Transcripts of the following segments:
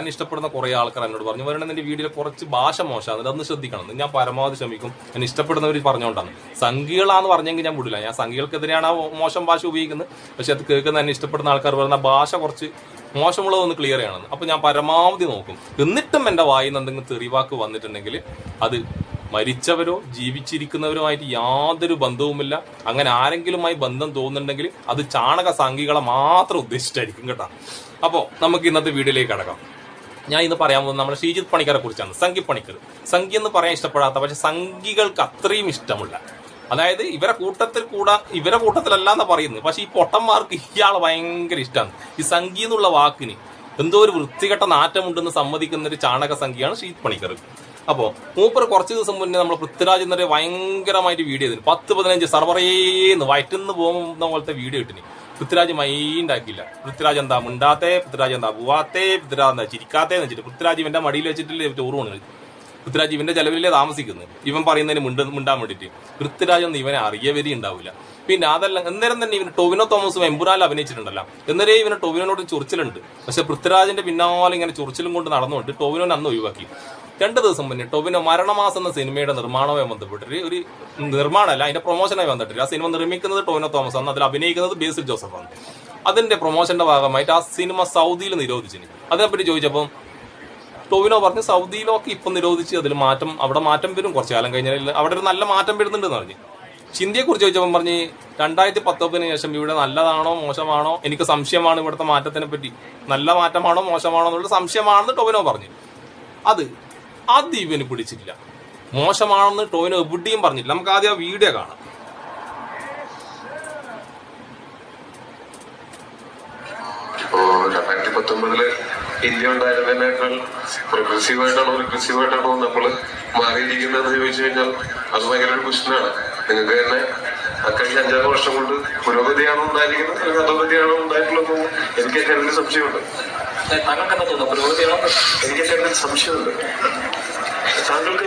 ഞാൻ ഇഷ്ടപ്പെടുന്ന കുറെ ആൾക്കാർ എന്നോട് പറഞ്ഞു വരണം നിന്റെ വീഡിയോയിൽ കുറച്ച് ഭാഷ മോശമാണ്. അതൊന്ന് ശ്രദ്ധിക്കണം. എന്ന് ഞാൻ പരമാവധി ശ്രമിക്കും. ഞാൻ ഇഷ്ടപ്പെടുന്നവർ പറഞ്ഞുകൊണ്ടാണ് സംഘികളാന്ന് പറഞ്ഞെങ്കിൽ ഞാൻ വിടില്ല. ഞാൻ സംഘികൾക്കെതിരെയാണ് ആ മോശം ഭാഷ ഉപയോഗിക്കുന്നത്. പക്ഷെ അത് കേൾക്കുന്ന എന്നെ ഇഷ്ടപ്പെടുന്ന ആൾക്കാർ പറയുന്ന ഭാഷ കുറച്ച് മോശമുള്ളതൊന്ന് ക്ലിയർ ചെയ്യണം. അപ്പൊ ഞാൻ പരമാവധി നോക്കും. എന്നിട്ടും എന്റെ വായിൽ നിന്ന് എന്തെങ്കിലും തെറിവാക്ക് വന്നിട്ടുണ്ടെങ്കിൽ അത് മരിച്ചവരോ ജീവിച്ചിരിക്കുന്നവരുമായിട്ട് യാതൊരു ബന്ധവുമില്ല. അങ്ങനെ ആരെങ്കിലുമായി ബന്ധം തോന്നുന്നുണ്ടെങ്കിൽ അത് ചാണക സംഘികളെ മാത്രം ഉദ്ദേശിച്ചായിരിക്കും കേട്ടോ. അപ്പോൾ നമുക്ക് ഇന്നത്തെ വീഡിയോയിലേക്ക് കടക്കാം. ഞാൻ ഇന്ന് പറയാൻ പോകുന്നത് നമ്മുടെ ശ്രീജിത് പണിക്കറെ കുറിച്ചാണ്. സംഘി പണിക്കർ. സംഘി എന്ന് പറയാൻ ഇഷ്ടപ്പെടാത്ത പക്ഷെ സംഘികൾക്ക് അത്രയും ഇഷ്ടമുള്ള. അതായത് ഇവരെ കൂട്ടത്തിൽ കൂടാ ഇവരെ കൂട്ടത്തിലല്ല എന്ന് പറയുന്നത്. പക്ഷെ ഈ പൊട്ടന്മാർക്ക് ഇയാളെ ഭയങ്കര ഇഷ്ടമാണ് ഈ സംഘി എന്നുള്ള വാക്കിന് എന്തോ ഒരു വൃത്തികെട്ട നാറ്റമുണ്ടെന്ന് സമ്മതിക്കുന്ന ഒരു ചാണക സംഖ്യയാണ് ശ്രീജിത് പണിക്കർ. അപ്പോൾ മൂപ്പർ കുറച്ച് ദിവസം മുന്നേ നമ്മൾ പൃഥ്വിരാജ് എന്നൊരു ഭയങ്കരമായിട്ട് വീഡിയോ ചെയ്തിന് പത്ത് പതിനഞ്ച് സർവറേന്ന് വയറ്റുന്ന് പോകുന്ന പോലത്തെ വീഡിയോ ഇട്ടിന്. പൃഥ്വിരാജ് മൈൻഡാക്കില്ല പൃഥ്വിരാജ് എന്താ മുണ്ടാത്തേ പൃഥ്വിരാജ് എന്താ പോവാത്തേ പൃഥ്വിരാജ് എന്താ ചിരിക്കാത്തേ എന്ന് വെച്ചിട്ട് പൃഥ്വിരാജ് ഇവന്റെ മടിയിൽ വെച്ചിട്ടില്ലേ ചോറ് പോണത് പൃഥ്വിരാജ് ഇവന്റെ ചെലവിലേ താമസിക്കുന്നത്. ഇവൻ പറയുന്നതിന് മിണ്ട മിണ്ടാൻ വേണ്ടിയിട്ട്. പൃഥ്വിരാജ് ഒന്നും ഇവനെ അറിയവരി ഉണ്ടാവില്ല. പിന്നെ അതല്ല അന്നേരം തന്നെ ഇവന് ടൊവിനോ തോമസും എമ്പുരാൽ അഭിനയിച്ചിട്ടുണ്ടല്ലോ. എന്നേരെ ഇവന് ടൊവിനോട് ചൊറിച്ചിലുണ്ട്. പക്ഷെ പൃഥ്വിരാജിന്റെ പിന്നാലെ ഇങ്ങനെ ചൊറിച്ചിലും കൊണ്ട് നടന്നുകൊണ്ട് ടൊവിനോനെ അന്ന് ഒഴിവാക്കി. രണ്ട് ദിവസം മുന്നേ ടൊവിനോ മരണമാസം എന്ന സിനിമയുടെ നിർമ്മാണവുമായി ബന്ധപ്പെട്ടിട്ട് ഒരു നിർമ്മാണമല്ല അതിന്റെ പ്രൊമോഷനായി വന്നിട്ടില്ല ആ സിനിമ നിർമ്മിക്കുന്നത് ടോബിനോ തോമസ് ആണ്. അതിൽ അഭിനയിക്കുന്നത് ബേസിൽ ആണ്. അതിന്റെ പ്രൊമോഷന്റെ ഭാഗമായിട്ട് ആ സിനിമ സൗദിയിൽ നിരോധിച്ചു അതിനെപ്പറ്റി ചോദിച്ചപ്പോൾ ടൊവിനോ പറഞ്ഞു സൗദിയിലൊക്കെ ഇപ്പം നിരോധിച്ച് അതിൽ മാറ്റം അവിടെ മാറ്റം വരും. കുറച്ചു കാലം കഴിഞ്ഞാൽ അവിടെ ഒരു നല്ല മാറ്റം വരുന്നുണ്ടെന്ന് പറഞ്ഞു. ചിന്തയെ കുറിച്ച് ചോദിച്ചപ്പോൾ പറഞ്ഞ് രണ്ടായിരത്തി പത്തൊമ്പതിന് ശേഷം ഇവിടെ നല്ലതാണോ മോശമാണോ? എനിക്ക് സംശയമാണ് ഇവിടുത്തെ മാറ്റത്തിനെ പറ്റി നല്ല മാറ്റമാണോ മോശമാണോ എന്നുള്ള സംശയമാണെന്ന് ടൊവിനോ പറഞ്ഞു. അത് അത് ഇവന് പിടിച്ചില്ല മോശമാണെന്ന് ടോവിന് എവിടെയും പറഞ്ഞില്ല നമുക്ക് ആദ്യം ആ വീഡിയോ കാണാം. രണ്ടായിരത്തി പത്തൊമ്പതിൽ ഇന്ത്യ ഉണ്ടായിരുന്നതിനേക്കാൾ പ്രോഗ്രസീവ് ആയിട്ടാണോ റിഗ്രസീവ് നമ്മൾ മാറിയിരിക്കുന്നതെന്ന് ചോദിച്ചു കഴിഞ്ഞാൽ അത് ഭയങ്കര ഒരു ക്വസ്റ്റിനാണ് നിങ്ങൾക്ക് തന്നെ കഴിഞ്ഞ അഞ്ചാറ് വർഷം കൊണ്ട് പുരോഗതിയാണോ ഉണ്ടായിരിക്കുന്നത്? അല്ലെങ്കിൽ അധോഗതിയാണോ ഉണ്ടായിട്ടുള്ളതെന്ന് എനിക്ക് എന്റെ സംശയമുണ്ട്. താങ്കൾക്ക് എന്താ തോന്നുന്നു? പുരോഗതിയാണോ? എനിക്ക് അതിൽ സംശയമുണ്ട്. താങ്കൾക്ക്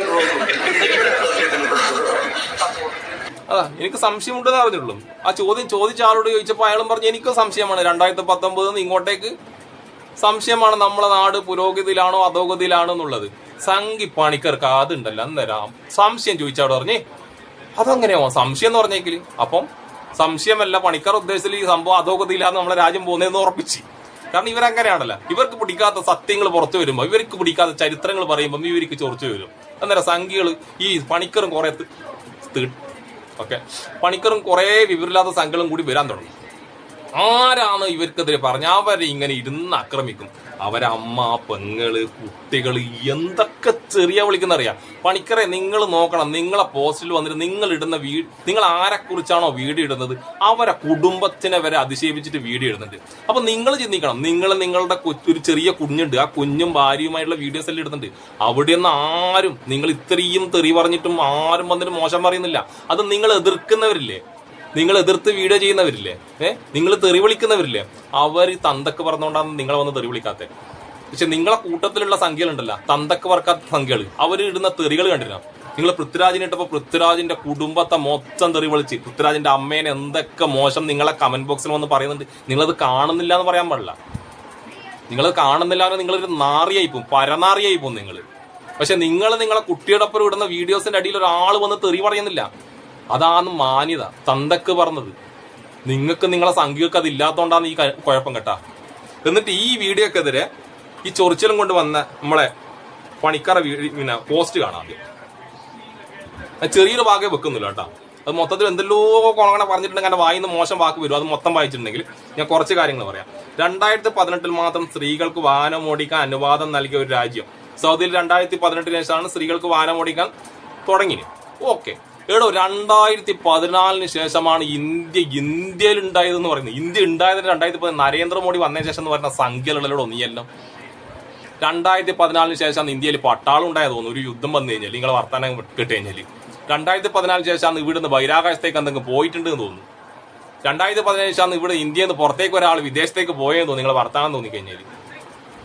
അതാ എനിക്ക് സംശയമുണ്ടെന്ന് അറിഞ്ഞുള്ളൂ. ആ ചോദ്യം ചോദിച്ച ആളോട് ചോദിച്ചപ്പോൾ അയാളും പറഞ്ഞു എനിക്കും സംശയമാണ്. രണ്ടായിരത്തി പത്തൊമ്പത് ഇങ്ങോട്ടേക്ക് സംശയമാണ് നമ്മളെ നാട് പുരോഗതിയിലാണോ അധോഗതിയിലാണോ എന്നുള്ളത്. സംഘി പണിക്കർക്ക് അതുണ്ടല്ലോ. അന്നേരം സംശയം ചോദിച്ചാട് പറഞ്ഞേ അതെങ്ങനെയാവോ സംശയം എന്ന് പറഞ്ഞേക്കിൽ. അപ്പം സംശയമല്ല പണിക്കാർ ഉദ്ദേശത്തിൽ ഈ സംഭവം അധോഗതിയിലാണ് നമ്മളെ രാജ്യം പോകുന്നതെന്ന് ഉറപ്പിച്ച്. കാരണം ഇവരങ്ങനെയാണല്ലോ. ഇവർക്ക് പിടിക്കാത്ത സത്യങ്ങൾ പുറത്തു വരുമ്പോൾ ഇവർക്ക് പിടിക്കാത്ത ചരിത്രങ്ങൾ പറയുമ്പോൾ ഇവർക്ക് ചൊറിച്ചു വരും. അന്നേരം സംഖ്യകൾ ഈ പണിക്കറും കുറെ ഓക്കെ. പണിക്കറും കുറെ വിവരമില്ലാത്ത സംഘങ്ങളും കൂടി വരാൻ തുടങ്ങി. ആരാണ് ഇവർക്കെതിരെ പറഞ്ഞ അവരെ ഇങ്ങനെ ഇരുന്ന് ആക്രമിക്കും. അവരമ്മ പെങ്ങൾ കുട്ടികൾ എന്തൊക്കെ ചെറിയ വിളിക്കുന്ന അറിയാം പണിക്കറെ നിങ്ങൾ നോക്കണം. നിങ്ങളെ പോസ്റ്റിൽ വന്നിട്ട് നിങ്ങൾ ഇടുന്ന വീ നിങ്ങൾ ആരെ കുറിച്ചാണോ വീഡിയോ ഇടുന്നത്? അവരെ കുടുംബത്തിനെ വരെ അതിശയിപ്പിച്ചിട്ട് വീഡിയോ ഇടുന്നുണ്ട്. അപ്പൊ നിങ്ങൾ ചിന്തിക്കണം. നിങ്ങൾ നിങ്ങളുടെ ഒരു ചെറിയ കുഞ്ഞുണ്ട്. ആ കുഞ്ഞും ഭാര്യയുമായിട്ടുള്ള വീഡിയോസ് എല്ലാം ഇടുന്നുണ്ട്. അവിടെ നിന്ന് ആരും നിങ്ങൾ ഇത്രയും തെറി പറഞ്ഞിട്ടും ആരും വന്നിട്ട് മോശം പറയുന്നില്ല. അത് നിങ്ങൾ എതിർക്കുന്നവരില്ലേ? നിങ്ങൾ എതിർത്ത് വീഡിയോ ചെയ്യുന്നവരില്ലേ? ഏഹ് നിങ്ങൾ തെറി വിളിക്കുന്നവരില്ലേ? അവർ തന്തക്ക് പറഞ്ഞുകൊണ്ടാണ് നിങ്ങളെ വന്ന് തെറി വിളിക്കാത്തത് പക്ഷെ നിങ്ങളെ കൂട്ടത്തിലുള്ള സംഖ്യകളുണ്ടല്ലോ. തന്തക്ക് വർക്കാത്ത സംഖ്യകൾ അവർ ഇടുന്ന തെറികൾ കണ്ടിരുന്നു? നിങ്ങൾ പൃഥ്വിരാജിനെ ഇട്ടപ്പോ പൃഥ്വിരാജിന്റെ കുടുംബത്തെ മൊത്തം തെറി വിളിച്ച് പൃഥ്വിരാജിന്റെ അമ്മേനെ എന്തൊക്കെ മോശം നിങ്ങളെ കമന്റ് ബോക്സിൽ വന്ന് പറയുന്നുണ്ട്. നിങ്ങളത് കാണുന്നില്ല എന്ന് പറയാൻ പാടില്ല. നിങ്ങൾ കാണുന്നില്ല എന്ന് നിങ്ങളൊരു നാറിയായി പോകും പരനാറിയായി പോകും നിങ്ങൾ പക്ഷെ നിങ്ങൾ നിങ്ങളെ കുട്ടിയുടെ ഒപ്പം ഇടുന്ന വീഡിയോസിന്റെ അടിയിൽ ഒരാൾ വന്ന് തെറി പറയുന്നില്ല. അതാണ് മാന്യത തന്തക്ക് പറഞ്ഞത്. നിങ്ങൾക്ക് നിങ്ങളെ സംഖ്യക്ക് അത് ഇല്ലാത്തതുകൊണ്ടാണ് ഈ കുഴപ്പം കേട്ടാ. എന്നിട്ട് ഈ വീഡിയോക്കെതിരെ ഈ ചൊറിച്ചിലും കൊണ്ട് വന്ന നമ്മളെ പണിക്കാര പിന്നെ പോസ്റ്റ് കാണാം ആദ്യം. ചെറിയൊരു ഭാഗമേ വെക്കുന്നില്ല കേട്ടോ. അത് മൊത്തത്തിൽ എന്തെല്ലോ കൊണങ്ങനെ പറഞ്ഞിട്ടുണ്ടെങ്കിൽ അങ്ങനെ വായിന്ന് മോശം വാക്ക് വരും. അത് മൊത്തം വായിച്ചിട്ടുണ്ടെങ്കിൽ ഞാൻ കുറച്ച് കാര്യങ്ങൾ പറയാം. രണ്ടായിരത്തി പതിനെട്ടിൽ മാത്രം സ്ത്രീകൾക്ക് വാഹനം ഓടിക്കാൻ അനുവാദം നൽകിയ ഒരു രാജ്യം. സൗദിയിൽ രണ്ടായിരത്തി പതിനെട്ടിന് ശേഷമാണ് സ്ത്രീകൾക്ക് വാഹനം ഓടിക്കാൻ തുടങ്ങിയത്. ഓക്കെ. എടോ രണ്ടായിരത്തി പതിനാലിന് ശേഷമാണ് ഇന്ത്യ ഇന്ത്യയിൽ ഉണ്ടായതെന്ന് പറയുന്നത്. ഇന്ത്യ ഉണ്ടായതിന് രണ്ടായിരത്തി പതിനാല് നരേന്ദ്രമോദി വന്നതിന് ശേഷം എന്ന് പറയുന്ന സംഖ്യകളിലൂടെ നീയെല്ലാം. രണ്ടായിരത്തി പതിനാലിന് ശേഷമാണ് ഇന്ത്യയിൽ പട്ടാളം ഉണ്ടായത് തോന്നുന്നു. ഒരു യുദ്ധം വന്നു കഴിഞ്ഞാൽ നിങ്ങളെ വർത്തമാനം കേട്ട് കഴിഞ്ഞാൽ രണ്ടായിരത്തി പതിനാലിന് ശേഷമാണ് ഇവിടുന്ന് ബഹിരാകാശത്തേക്ക് എന്തെങ്കിലും പോയിട്ടുണ്ട് എന്ന് തോന്നുന്നു. രണ്ടായിരത്തി പതിനേഴ് ശേഷം ഇവിടെ ഇന്ത്യയിൽ നിന്ന് പുറത്തേക്ക് ഒരാൾ വിദേശത്തേക്ക് പോയെന്ന് തോന്നുന്നു. നിങ്ങളെ വർത്തമാനം തോന്നി കഴിഞ്ഞാൽ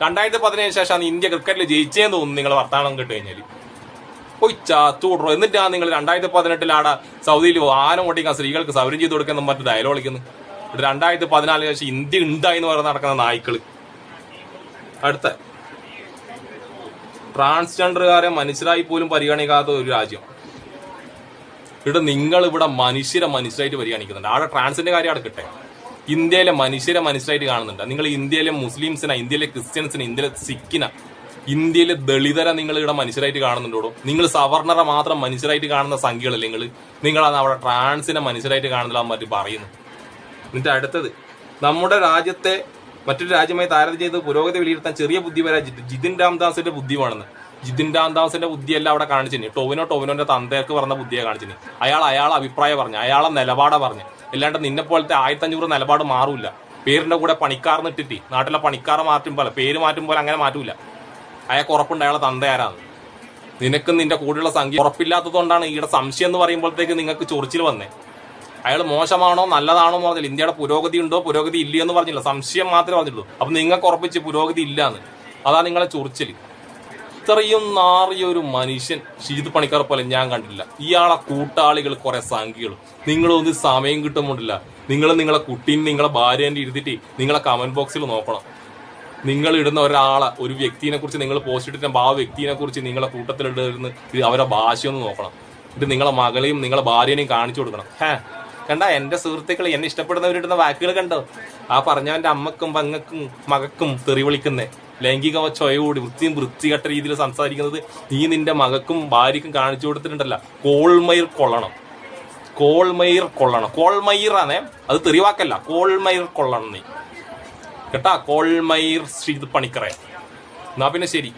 രണ്ടായിരത്തി പതിനേഴ് ശേഷമാണ് ഇന്ത്യ ക്രിക്കറ്റിൽ ജയിച്ചേന്ന് തോന്നുന്നു നിങ്ങളെ വർത്തമാനം കേട്ട് കഴിഞ്ഞാൽ പോയി ചാത്തൂടറോ എന്നിട്ടാണ് നിങ്ങൾ രണ്ടായിരത്തി പതിനെട്ടിൽ ആടെ സൗദിയിൽ ആനം ഓടിക്കാൻ സ്ത്രീകൾക്ക് സൗകര്യം ചെയ്ത് കൊടുക്കുന്ന മറ്റു ഡയലോഗ് കളിക്കുന്നു ഇവിടെ രണ്ടായിരത്തി പതിനാലിന് ശേഷം ഇന്ത്യ ഉണ്ടായി എന്ന് പറഞ്ഞ് നടക്കുന്ന നായ്ക്കൾ. അടുത്ത. ട്രാൻസ്ജെൻഡറുകാരെ മനുഷ്യരായി പോലും പരിഗണിക്കാത്ത ഒരു രാജ്യം. ഇവിടെ നിങ്ങൾ ഇവിടെ മനുഷ്യരെ മനുഷ്യരായിട്ട് പരിഗണിക്കുന്നുണ്ട്. അവിടെ ട്രാൻസിന്റെ കാര്യം അടക്കട്ടെ ഇന്ത്യയിലെ മനുഷ്യരെ മനുഷ്യരായിട്ട് കാണുന്നുണ്ട്. നിങ്ങൾ ഇന്ത്യയിലെ മുസ്ലിംസിനെ ഇന്ത്യയിലെ ക്രിസ്ത്യൻസിനെ ഇന്ത്യയിലെ സിഖിനെ ഇന്ത്യയിലെ ദളിതരെ നിങ്ങൾ ഇവിടെ മനുഷ്യരായിട്ട് കാണുന്നുണ്ടോ നിങ്ങൾ സവർണറെ മാത്രം മനുഷ്യരായിട്ട് കാണുന്ന സംഖ്യകളല്ലേ നിങ്ങൾ? നിങ്ങളാണ് അവിടെ ട്രാൻസിനെ മനുഷ്യരായിട്ട് കാണുന്നില്ല മറ്റു പറയുന്നു. എന്നിട്ട് അടുത്തത് നമ്മുടെ രാജ്യത്തെ മറ്റൊരു രാജ്യമായി താരതമ്യം ചെയ്ത് പുരോഗതി വിലയിരുത്താൻ ചെറിയ ബുദ്ധി വരെ ജിതിൻ രാംദാസിന്റെ ബുദ്ധിയാണെന്ന്. ജിതിൻ രാംദാസിന്റെ ബുദ്ധിയല്ല അവിടെ കാണിച്ചിന് ടോവിനോ ടോവിനോന്റെ തന്തയൊക്കെ പറഞ്ഞ ബുദ്ധിയെ കാണിച്ചിന് അയാൾ അയാളെ അഭിപ്രായം പറഞ്ഞു അയാളെ നിലപാടാ പറഞ്ഞു. അല്ലാണ്ട് നിന്നെ പോലത്തെ ആയിരത്തഞ്ഞൂറ് നിലപാട് മാറൂല. പേരിന്റെ കൂടെ പണിക്കാർന്ന് ഇട്ടിട്ട് നാട്ടിലെ പണിക്കാർ മാറ്റും പോലെ പേര് മാറ്റും പോലെ അങ്ങനെ മാറ്റൂല. അയാൾക്ക് ഉറപ്പുണ്ട് അയാളെ തന്ത ആരാന്ന്. നിനക്കും നിന്റെ കൂടെയുള്ള സംഖ്യ ഉറപ്പില്ലാത്തതുകൊണ്ടാണ് ഈയുടെ സംശയം എന്ന് പറയുമ്പോഴത്തേക്ക് നിങ്ങൾക്ക് ചൊറിച്ചിൽ വന്നേ. അയാൾ മോശമാണോ നല്ലതാണോ എന്ന് പറഞ്ഞില്ല. ഇന്ത്യയുടെ പുരോഗതി ഉണ്ടോ പുരോഗതി ഇല്ല എന്ന് പറഞ്ഞില്ല. സംശയം മാത്രമേ പറഞ്ഞിട്ടുള്ളൂ. അപ്പൊ നിങ്ങൾക്ക് ഉറപ്പിച്ച് പുരോഗതി ഇല്ലാന്ന്. അതാ നിങ്ങളെ ചൊറിച്ചിൽ ഇത്രയും നാറിയ ഒരു മനുഷ്യൻ ഷീത് പണിക്കാർ പോലെ ഞാൻ കണ്ടില്ല ഇയാളെ കൂട്ടാളികൾ കുറെ സംഖ്യകൾ നിങ്ങളൊന്നും സമയം കിട്ടുമ്പോണ്ടില്ല നിങ്ങൾ നിങ്ങളെ കുട്ടീനെ നിങ്ങളെ ഭാര്യേന്റെ ഇരുത്തിട്ട് നിങ്ങളെ കമന്റ് ബോക്സിൽ നോക്കണം. നിങ്ങൾ ഇടുന്ന ഒരാളെ ഒരു വ്യക്തിനെ കുറിച്ച് നിങ്ങൾ പോസ്റ്റ് ഇട്ടിട്ട് ആ വ്യക്തിനെ കുറിച്ച് നിങ്ങളെ കൂട്ടത്തിലിടുന്ന ഇത് അവരെ ഭാഷയൊന്നും നോക്കണം. ഇത് നിങ്ങളെ മകളെയും നിങ്ങളെ ഭാര്യനെയും കാണിച്ചു കൊടുക്കണം. ഹേ. കണ്ട എന്റെ സുഹൃത്തുക്കൾ എന്നെ ഇഷ്ടപ്പെടുന്നവരിടുന്ന വാക്കുകൾ കണ്ടോ? ആ പറഞ്ഞവന്റെ അമ്മക്കും പങ്ങക്കും മകക്കും തെറി വിളിക്കുന്നേ. ലൈംഗിക ചൊയോട് വൃത്തിയും വൃത്തികെട്ട രീതിയിൽ സംസാരിക്കുന്നത് നീ നിന്റെ മകക്കും ഭാര്യക്കും കാണിച്ചു കൊടുത്തിട്ടുണ്ടല്ല. കോൾമയിർ കൊള്ളണം. കോൾമയിർ കൊള്ളണം. കോൾമയിറാണേ അത് തെറിവാക്കല്ല കോൾമയിർ കൊള്ളണം നീ. കേട്ടാ? കോൾമയിർ ശ്രീത് പണിക്കറേ. എന്നാ പിന്നെ ശരി.